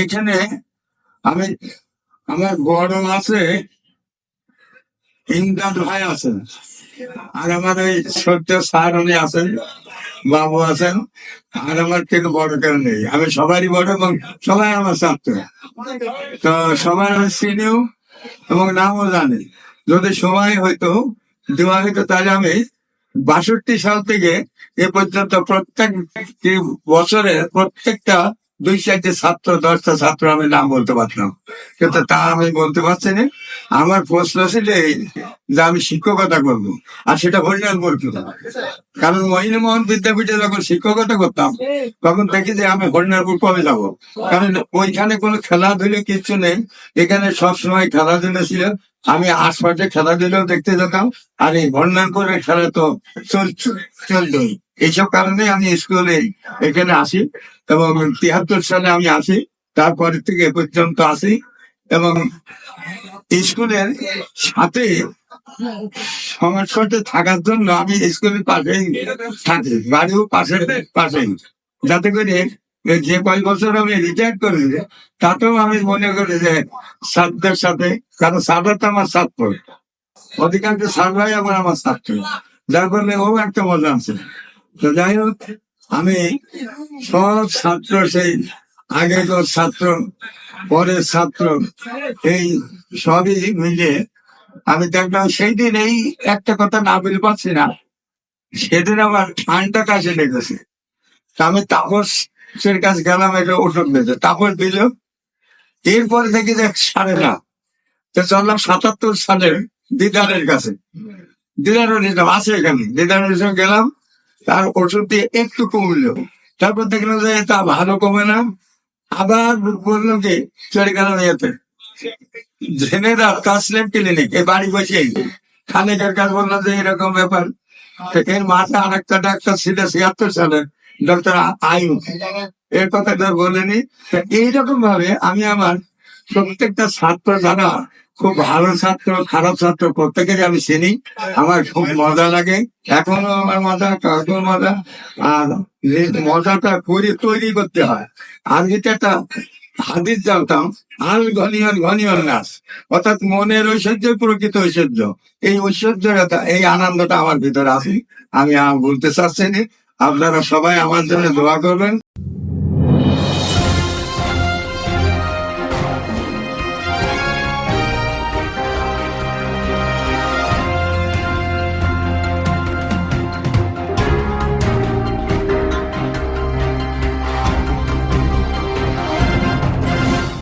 এখানে আমি, আমার বড় আছে, ইমদাদ ভাই আছেন আর আমার ওই সত্য স্যার উনি আছেন, বাবু আছেন। আর আমার কেউ বড় কেউ নেই। আমি সবারই বড় এবং সবাই আমার ছাত্র। তো সবাই আমি চিনিও এবং নামও জানি। যদি সময় হয়তো দেওয়া হইতো, তাহলে আমি বাষট্টি সাল থেকে এ পর্যন্ত প্রত্যেক বছরে প্রত্যেকটা দুই চারটে ছাত্র, দশটা ছাত্র আমি নাম বলতে পারতাম। কিন্তু তা আমি বলতে পারছি না। আমার প্রশ্ন ছিল এই যে আমি শিক্ষকতা করব। আর সেটা হরিনাথপুর কারণ মহিনীমোহন বিদ্যাপীঠে যখন শিক্ষকতা করতাম, তখন দেখি যে আমি হরিনাথপুর কবে যাব। কারণ ওইখানে কোনো খেলাধুলো কিচ্ছু নেই। এখানে সবসময় খেলাধুলো ছিল। আমি আশপাশে খেলাধুলো দেখতে যেতাম। আর এই হরিনাথপুরের খেলা তো চলছে চলতোই। এইসব কারণে আমি স্কুলে এখানে আসি এবং তিয়াত্তর সালে আমি আসি। তারপরে থেকে পর্যন্ত আসি এবং স্কুলের সাথে সংস্কৃতি থাকার জন্য আমি স্কুলের পাশেই থাকি, বাড়িও পাশে, পাশেই। যাতে করে যে কয়েক বছর আমি রিটায়ার করি, তাতেও আমি মনে করি যে ছাত্রদের সাথে, কারণ ছাত্র তো আমার ছাত্র। অধিকাংশ ছাত্ররাই আমার আমার ছাত্র। যার ফলে ও একটা মজা আছে। তো যাই হোক, আমি সব ছাত্র সেই আগেকার ছাত্র, পরের ছাত্র, এই সবই মিলে আমি দেখলাম সেই দিন এই একটা কথা না বলে পারছি না। সেদিন আমার আনটা কাছে লেগেছে। তা আমি তাপসের কাছে গেলাম একটা ওষুধ নিতে। তাপস দিল, এরপরে দেখি যে সারে না। তো চললাম সাতাত্তর সালের দিদারের কাছে। দিদারও আছে এখানে। দিদারের সঙ্গে গেলাম তার ওষুধ দিয়ে একটু কমলো। তারপর দেখলাম যে তা ভালো কমে না। আবার বললাম যে চলে গেলাম ইয়েতে জেনেরা কাসলেম ক্লিনিক এই বাড়ি বসে খানিকের কাজ বললাম যে এরকম ব্যাপার। এর মাথা আর একটা ডাক্তার ছিল, ছিয়াত্তর সালে ডক্টর আয়ু এর কথাটা বলেনি। এইরকম ভাবে আমি আমার প্রত্যেকটা ছাত্র যারা খুব ভালো ছাত্র, খারাপ ছাত্র প্রত্যেকেরই আমি চিনি। আমার খুব মজা লাগে। এখনও আমার মজা তখন মজা। আর মজাটা করে তৈরি করতে হয়। আর যেটা একটা হাদিস জানতাম আল ঘনিয়ন ঘনিয়ন নাচ অর্থাৎ মনের ঐশ্বর্য, প্রকৃত ঐশ্বর্য। এই ঐশ্বর্যটা এই আনন্দটা আমার ভিতরে আছে। আমি বলতে চাচ্ছি আপনারা সবাই আমার জন্য দোয়া করবেন।